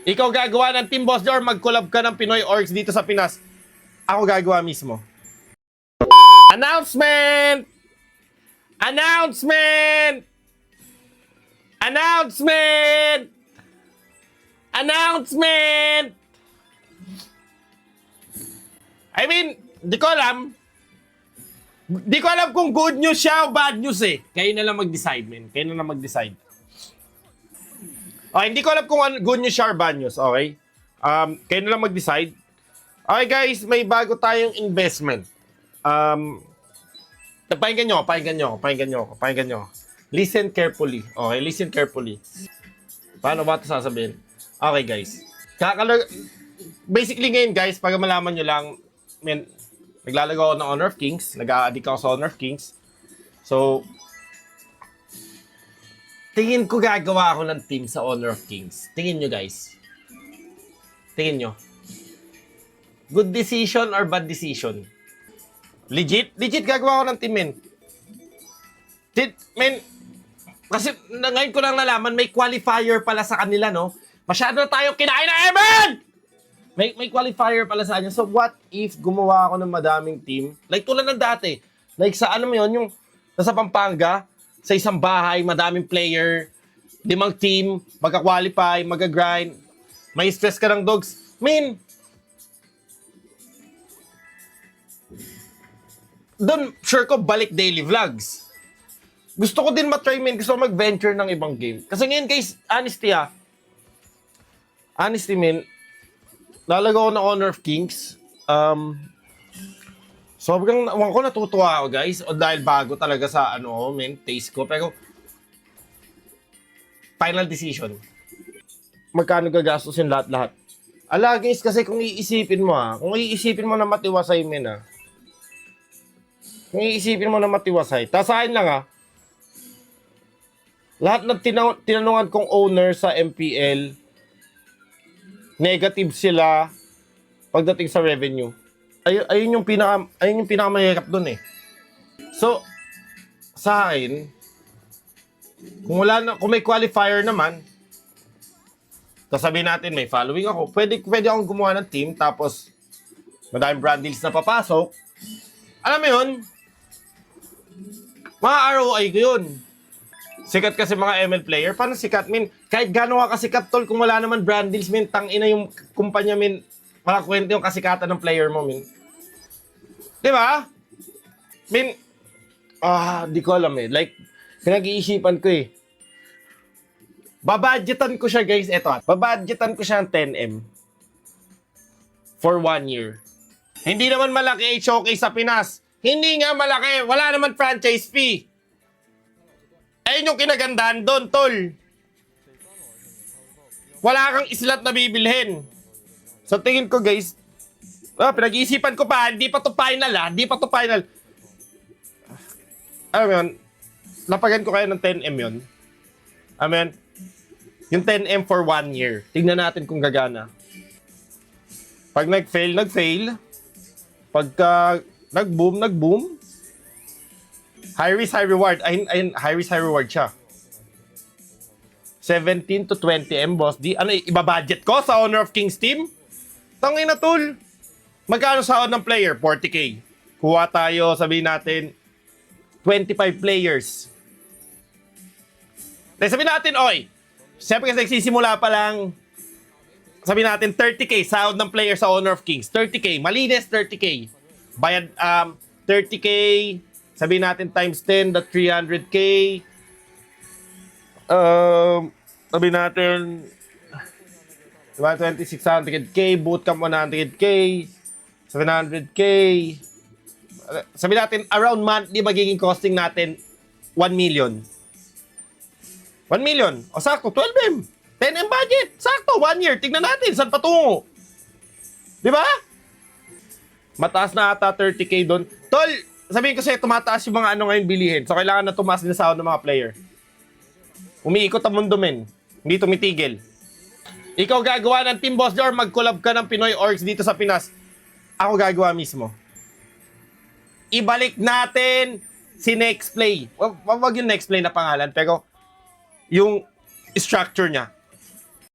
Ikaw gagawa ng Team Boss or mag-collab ka ng Pinoy Orgs dito sa Pinas. Ako gagawa mismo. Announcement! Announcement! Announcement! Announcement! I mean, di ko alam. Di ko alam kung good news siya o bad news eh. Kayo na lang mag-decide, men. Kayo na lang mag-decide. Okay, hindi ko alam kung ano, good news or bad news, okay? Um, kayo na lang mag-decide. Okay guys, may bago tayong investment. Um, pakinggan nyo, pakinggan nyo, pakinggan nyo, pakinggan nyo. Listen carefully. Okay, listen carefully. Paano ba ito sasabihin? Okay guys. Kakalo Basically ngayon guys, pag malaman nyo lang, men, naglalagaw ako ng Honor of Kings, nag-a-addict ako sa Honor of Kings. So, tingin ko gagawa ako ng team sa Honor of Kings. Tingin nyo guys. Tingin nyo. Good decision or bad decision? Legit? Legit gagawa ako ng team, men. Legit, men. Kasi na, ngayon ko lang nalaman, may qualifier pala sa kanila, no? Masyado na tayo kinain na Evan! May, may qualifier pala sa kanya. So, what if gumawa ako ng madaming team? Like tulad ng dati. Like sa ano mo yun, yung nasa Pampanga, sa isang bahay, madaming player, limang team, magka-qualify, magka-grind, may stress ka ng dogs. Man, doon, sure ko, balik daily vlogs. Gusto ko din matry, man. Gusto ko mag-venture ng ibang game. Kasi ngayon, guys, honesty ah. Honesty, man. Lalago ako ng Honor of Kings. Um, sobrang, wala ko natutuwa ako, guys. O dahil bago talaga sa, ano, man, taste ko. Pero, final decision. Magkano gagastusin lahat-lahat? Ala, guys, kasi kung iisipin mo, ah, kung iisipin mo na matiwasay, men, ah, kung iisipin mo na matiwasay, tasahin lang ah. Lahat ng tina- tinanungan kong owner sa MPL, negative sila pagdating sa revenue. Ay, ayun yung pinaka ayun yung pinakamahirap doon eh. So sa akin, kung wala na, kung may qualifier naman, tapos sabihin natin may following ako, pwede pwede akong gumawa ng team tapos madaming brand deals na papasok. Alam mo yun, mga ROI ko yun. Sikat kasi mga ML player. Paano sikat, min? Kahit gano'n ka kasikat, tol, kung wala naman brand deals, min, tang ina yung kumpanya, min, makakwento yung kasikatan ng player mo, min. Di ba? Min, ah, di ko alam eh. Like, pinag-iisipan ko eh. Babadgetan ko siya, guys. Eto, ah. babadgetan ko siya ng 10M. For one year. Hindi naman malaki showcase sa Pinas. Hindi nga malaki. Wala naman franchise fee. Ayun yung kinagandahan doon, tol. Wala kang islat na bibilhin. So tingin ko, guys, ah, pinag-iisipan ko pa, hindi pa to final ah, hindi pa to final. Alam mo yun, lapagan ko kayo ng 10M yun. Amen. Yung 10M for one year. Tingnan natin kung gagana. Pag nag-fail, nag-fail. Pagka nag-boom, nag-boom. High risk, high reward. Ayun, ayun, high risk, high reward siya. 17 to 20 M, boss. Di, ano, ibabudget ko sa Honor of Kings team? Tangin na, tol. Magkano sahod ng player? 40k. Kuha tayo, sabihin natin, 25 players. Then sabihin natin, oy, siyempre kasi nagsisimula pa lang, sabihin natin 30k sahod ng player sa Honor of Kings. 30k, malinis 30k. Bayad um 30k, sabihin natin times 10, that 300k. Um, sabihin natin diba, 2600k, bootcamp 100k, 700k. Sabihin natin around monthly magiging costing natin 1 million. 1 million. O sakto, 12M. 10M budget. Sakto, 1 year. Tignan natin, saan patungo? Di ba? Mataas na ata 30k doon. Tol, sabihin ko sa'yo, tumataas yung mga ano ngayon bilihin. So, kailangan na tumaas din sa ng mga player. Umiikot ang mundo, men. Hindi tumitigil. Ikaw gagawa ng Team Boss or mag-collab ka ng Pinoy Orgs dito sa Pinas. Ako gagawa mismo. Ibalik natin si Next Play. Wag, wag yung Next Play na pangalan, pero yung structure niya.